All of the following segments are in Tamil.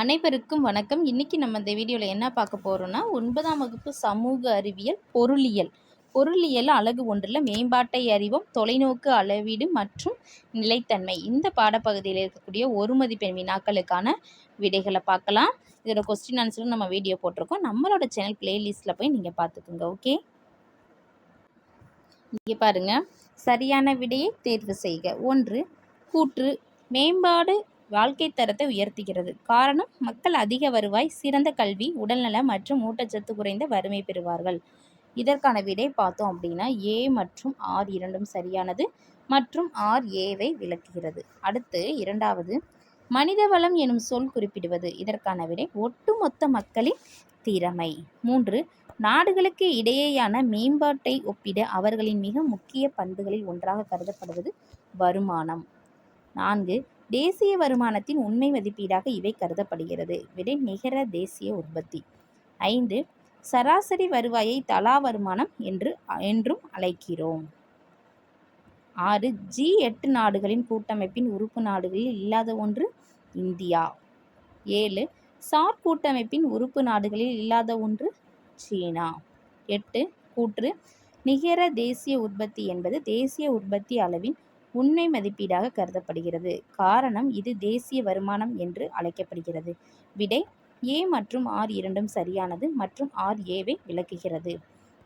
அனைவருக்கும் வணக்கம். இன்னைக்கு நம்ம இந்த வீடியோவில் என்ன பார்க்க போகிறோம்னா ஒன்பதாம் வகுப்பு சமூக அறிவியல் பொருளியல். பொருளியல் அழகு ஒன்றில் மேம்பாட்டை அறிவோம் தொலைநோக்கு அளவீடு மற்றும் நிலைத்தன்மை. இந்த பாடப்பகுதியில் இருக்கக்கூடிய ஒரு மதிப்பெண் வினாக்களுக்கான விடைகளை பார்க்கலாம். இதோட கொஸ்டின் ஆன்சரும் நம்ம வீடியோ போட்டிருக்கோம். நம்மளோட சேனல் பிளேலிஸ்ட்டில் போய் நீங்கள் பார்த்துக்குங்க ஓகே இங்கே பாருங்கள் சரியான விடையை தேர்வு செய்க. ஒன்று கூற்று மேம்பாடு வாழ்க்கை தரத்தை உயர்த்துகிறது. காரணம் மக்கள் அதிக வருவாய் சிறந்த கல்வி உடல்நலம் மற்றும் ஊட்டச்சத்து குறைந்த வறுமை பெறுவார்கள். இதற்கான விடை பார்த்தோம் அப்படின்னா ஏ மற்றும் ஆர் இரண்டும் சரியானது மற்றும் ஆர் ஏவை விளக்குகிறது. அடுத்து இரண்டாவது மனித வளம் எனும் சொல் குறிப்பிடுவது. இதற்கான விடை ஒட்டுமொத்த மக்களின் திறமை. மூன்று நாடுகளுக்கு இடையேயான மேம்பாட்டை ஒப்பிட அவர்களின் மிக முக்கிய பண்புகளில் ஒன்றாக கருதப்படுவது வருமானம். நான்கு தேசிய வருமானத்தின் உண்மை மதிப்பீடாக இவை கருதப்படுகிறது. விடை நிகர தேசிய உற்பத்தி. ஐந்து சராசரி வருவாயை தலா வருமானம் என்று என்றும் அழைக்கிறோம். ஆறு ஜி எட்டு நாடுகளின் கூட்டமைப்பின் உறுப்பு நாடுகளில் இல்லாத ஒன்று இந்தியா. ஏழு சார் கூட்டமைப்பின் உறுப்பு நாடுகளில் இல்லாத ஒன்று சீனா. எட்டு கூற்று நிகர தேசிய உற்பத்தி என்பது தேசிய உற்பத்தி அளவின் உண்மை மதிப்பீடாக கருதப்படுகிறது. காரணம் இது தேசிய வருமானம் என்று அழைக்கப்படுகிறது. விடை ஏ மற்றும் ஆர் இரண்டும் சரியானது மற்றும் ஆர் ஏவை விளக்குகிறது.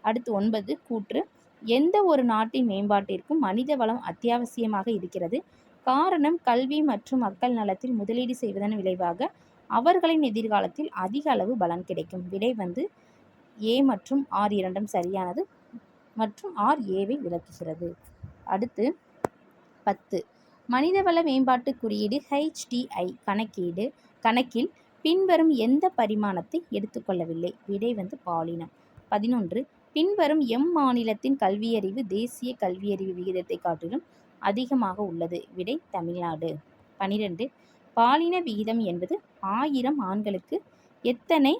அடுத்து ஒன்பது கூற்று. எந்த ஒரு நாட்டின் மேம்பாட்டிற்கும் மனித வளம் அத்தியாவசியமாக இருக்கிறது. காரணம் கல்வி மற்றும் மக்கள் நலத்தில் முதலீடு செய்வதன் விளைவாக அவர்களின் எதிர்காலத்தில் அதிக அளவு பலன் கிடைக்கும். விடை வந்து ஏ மற்றும் ஆர் இரண்டும் சரியானது மற்றும் ஆர் ஏவை விளக்குகிறது. அடுத்து பத்து. மனிதவள மேம்பாட்டு குறியீடு ஹெச்டிஐ கணக்கீடு கணக்கில் பின்வரும் எந்த பரிமாணத்தை எடுத்துக்கொள்ளவில்லை விடை வந்து பாலினம். பதினொன்று. பின்வரும் எம் மாநிலத்தின் கல்வியறிவு தேசிய கல்வியறிவு விகிதத்தை காட்டிலும் அதிகமாக உள்ளது. விடை தமிழ்நாடு. பனிரெண்டு. பாலின விகிதம் என்பது ஆயிரம் ஆண்களுக்கு எத்தனை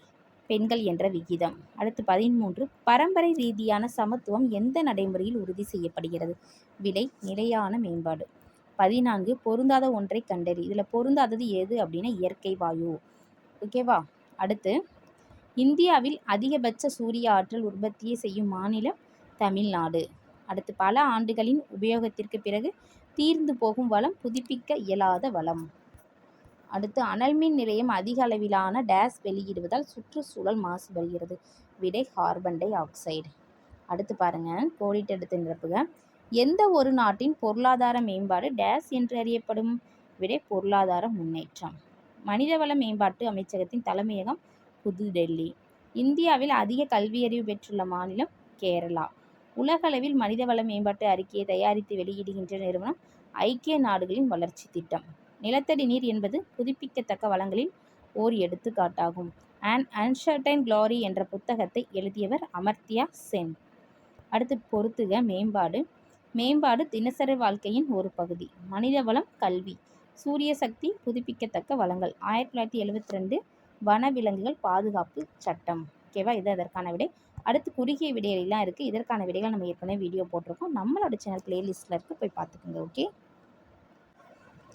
பெண்கள் என்ற விகிதம். அடுத்து பதிமூன்று பரம்பரை ரீதியான சமத்துவம் எந்த நடைமுறையில் உறுதி செய்யப்படுகிறது? விலை நிலையான மேம்பாடு. பதினான்கு பொருந்தாத ஒன்றை கண்டறி. இதில் பொருந்தாதது எது அப்படின்னா இயற்கை வாயு. ஓகேவா அடுத்து இந்தியாவில் அதிகபட்ச சூரிய ஆற்றல் உற்பத்தியை செய்யும் மாநிலம் தமிழ்நாடு. அடுத்து பல ஆண்டுகளின் உபயோகத்திற்கு பிறகு தீர்ந்து போகும் வளம் புதுப்பிக்க இயலாத வளம். அடுத்து அனல் மின் நிலையம் அதிக அளவிலான டேஸ் வெளியிடுவதால் சுற்றுச்சூழல் மாசுபடுகிறது விடை கார்பன் டை ஆக்சைடு. அடுத்து பாருங்க கோடிட்டெடுத்து நிரப்புக. எந்த ஒரு நாட்டின் பொருளாதார மேம்பாடு டேஸ் என்று அறியப்படும்? விடை பொருளாதார முன்னேற்றம். மனிதவள மேம்பாட்டு அமைச்சகத்தின் தலைமையகம் புதுடெல்லி. இந்தியாவில் அதிக கல்வியறிவு பெற்றுள்ள மாநிலம் கேரளா. உலகளவில் மனிதவள மேம்பாட்டு அறிக்கையை தயாரித்து வெளியிடுகின்ற நிறுவனம் ஐக்கிய நாடுகளின் வளர்ச்சி திட்டம். நிலத்தடி நீர் என்பது புதுப்பிக்கத்தக்க வளங்களில் ஓர் எடுத்துக்காட்டாகும். அண்ட் அன்சர்டைன் க்ளாரி என்ற புத்தகத்தை எழுதியவர் அமர்த்தியா சென். அடுத்து பொறுத்துக மேம்பாடு. மேம்பாடு தினசரி வாழ்க்கையின் ஒரு பகுதி. மனித வளம் கல்வி. சூரிய சக்தி புதுப்பிக்கத்தக்க வளங்கள். ஆயிரத்தி தொள்ளாயிரத்தி எழுபத்தி ரெண்டு வனவிலங்குகள் பாதுகாப்பு சட்டம். ஓகேவா இது அதற்கான விடை. அடுத்து குறுகிய விடையெல்லாம் இருக்குது இதற்கான விடைகள் நம்ம ஏற்கனவே வீடியோ போட்டிருக்கோம். நம்மளோட சேனல் பிளேலிஸ்ட்டில் இருக்குது போய் பார்த்துக்கோங்க ஓகே